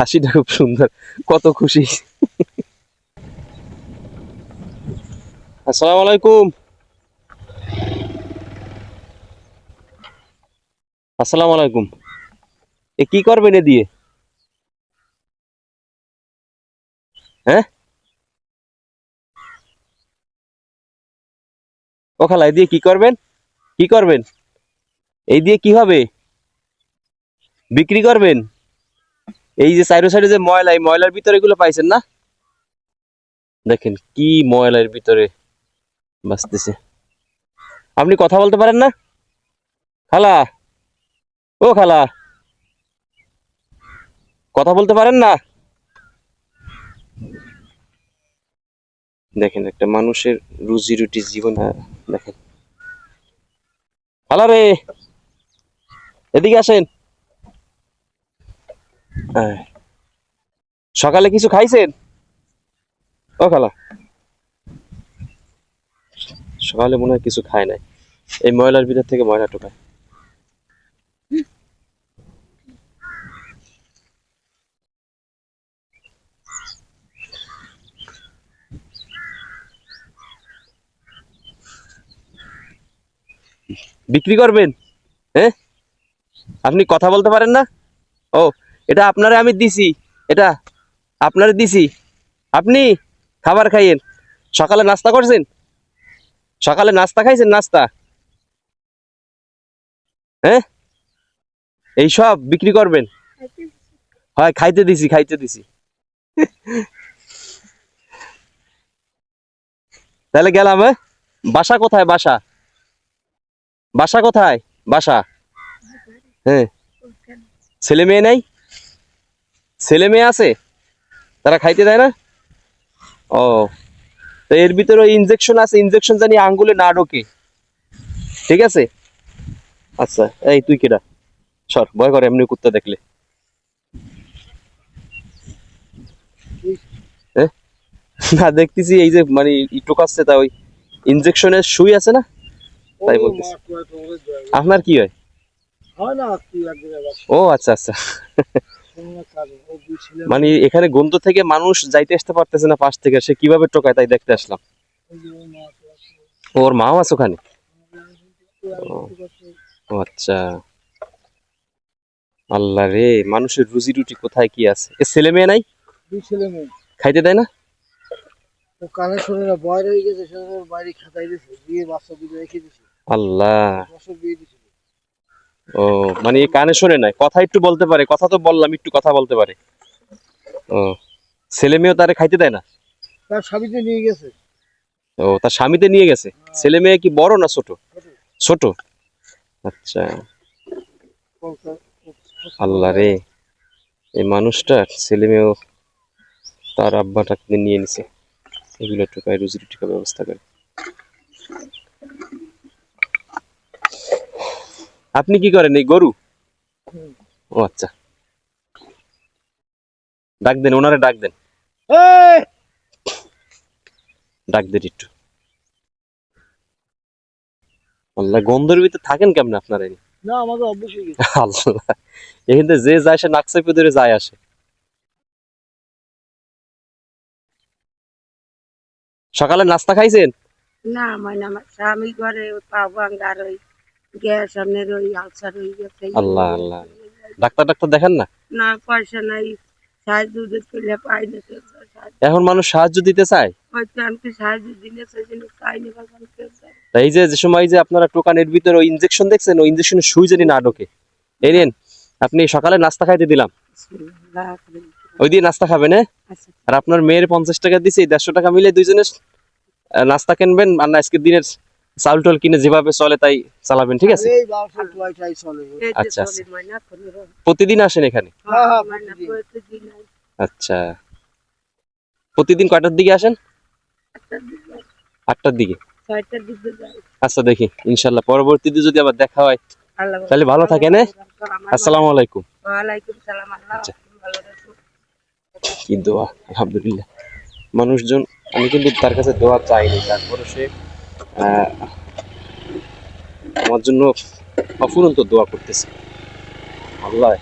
হাসিটা খুব সুন্দর। কত খুশি। আসসালামু আলাইকুম। আসসালামু আলাইকুম। এ কি করবেন এ দিয়ে? হ্যাঁ? ও খালা, এ দিয়ে কি করবেন? কি করবেন? এই দিয়ে কি হবে? বিক্রি করবেন? এই যে সাইডে সাইডে যে ময়লা এই ময়লার ভিতরে এগুলো পাইছেন না? দেখেন কি ময়লার ভিতরে বাঁচতেছে। আপনি কথা বলতে পারেন না? খালা ও খালা কথা বলতে পারেন না? দেখেন একটা মানুষের রুজি রুটি জীবন আহ, দেখেন। খালা রে এদিকে আসেন। সকালে কিছু খাইছেন? ও খালা। সকালে মনে হয় কিছু খায় নাই। এই ময়লার ভিতর থেকে ময়লা টোকায় বিক্রি করবেন? হ্যাঁ? আপনি কথা বলতে পারেন না? ও এটা আপনারে আমি দিছি। এটা আপনারে দিছি। আপনি খাবার খাইয়েন। সকালে নাস্তা করছেন? সকালে নাস্তা খাইছেন নাস্তা? হ্যাঁ? এই সব বিক্রি করবেন? হয়, খাইতে দিছি খাইতে দিছি। তাহলে গেলাম হ্যাঁ? বাসা কোথায়, বাসা? বাসা কোথায়? বাসা? হ্যাঁ। ছেলে মেয়ে নাই? ছেলে মেয়ে আছে? তারা খাইতে দেয় না? ও। তো এর ভিতরে ইনজেকশন আছে ইনজেকশন জানি আঙ্গুলে না ঢোকে। ঠিক আছে? আচ্ছা এই তুই কেডা? সর ভয় করে এমনি কুত্তা দেখলে? না দেখতেছি এই যে মানে ইটো কাছে তা ওই ইনজেকশনের সুই আছে না? তাই বলতেছি। আপনার কি হয়? ও আচ্ছা আচ্ছা। মানে এখানে গন্ত থেকে মানুষ যাইতে আসতে পারতেছে না পাশ থেকে সে কীভাবে টোকায় তাই দেখতে আসলাম। ওর মাও আছে ওখানে? আচ্ছা। আল্লাহ রে মানুষের রুজি রুটি কোথায় কি আছে? এ ছেলে মেয়ে নাই? ছেলে মেয়ে। খাইতে দেয় না? কানে শুনে না বয় রয়ে গেছে বাইরে খাতাই দিছে দিয়ে বাচ্চা দুটো রেখে দিছে। আল্লাহ। বিয়ে ও মানে কানে শোনে নাই। কথা একটু বলতে পারে কথা তো বললাম একটু কথা বলতে পারে। ও ছেলে মেয়েও তারে খাইতে দেয় না? তার স্বামীতে নিয়ে গেছে। ও তার স্বামীতে নিয়ে গেছে? ছেলে মেয়ে কি বড় না ছোট? ছোট? আচ্ছা। আল্লাহ রে এই মানুষটা ছেলে মেয়েও তার আব্বাটাকে নিয়ে নিছে। এগুলো টুকায় রুজি রুটিকা ব্যবস্থা করে। আপনি কি করেন এই গরু? ও আচ্ছা। ডাক দেন ওনারে ডাক দেন! ডাক দেন একটু। আল্লাহ গন্ধের ভিতরে থাকেন কেমন আপনারা এই? না আমাদের অবশ্যই আল্লাহ এখান যে যায় সে নাকসাইপে ধরে যায় আসে। সকালে নাস্তা খাইছেন? না মানে আমার স্বামী ঘরে ওই পা ভাঙ্গার ওই গ্যাস সামনের ওই আলসার হয়ে গেছে আল্লাহ, আল্লাহ। ডাক্তার ডাক্তার দেখেন না? না পয়সা নাই। সাহায্য দিতে পাই না এখন মানুষ সাহায্য দিতে চায়? এই যে যে সময় যে আপনারা টোকানের ভিতরে ওই ইনজেকশন দেখছেন ওই ইনজেকশনের সুই জানি না ঢোকে এই নেন আপনি সকালে নাস্তা খাইতে দিলাম। ওই দিয়ে নাস্তা খাবেন হ্যাঁ? আচ্ছা। আর আপনার মেয়ের পঞ্চাশ টাকা দিছে দেড়শো টাকা মিলে দুইজনে আহ, নাস্তা কিনবেন আর না আজকের দিনের চাউল টাউল কিনে যেভাবে চলে তাই চালাবেন ঠিক আছে? আচ্ছা, চলে ময়না করে রো- প্রতিদিন আসেন এখানে? হ্যাঁ, হ্যাঁ, আচ্ছা। প্রতিদিন কয়টার দিকে আসেন? আটটার দিকে, আচ্ছা দেখি ইনশাল্লাহ। পরবর্তীতে যদি আবার দেখা হয় তাহলে ভালো থাকেন, হ্যাঁ? আমার আসসালামু আলাইকুম। আচ্ছা। কি দোয়া আলহামদুলিল্লাহ। মানুষজন আমি কিন্তু তার কাছে দোয়া চাইনি তারপরে সে আমার জন্য অফুরন্ত দোয়া করতেছে। আল্লাহ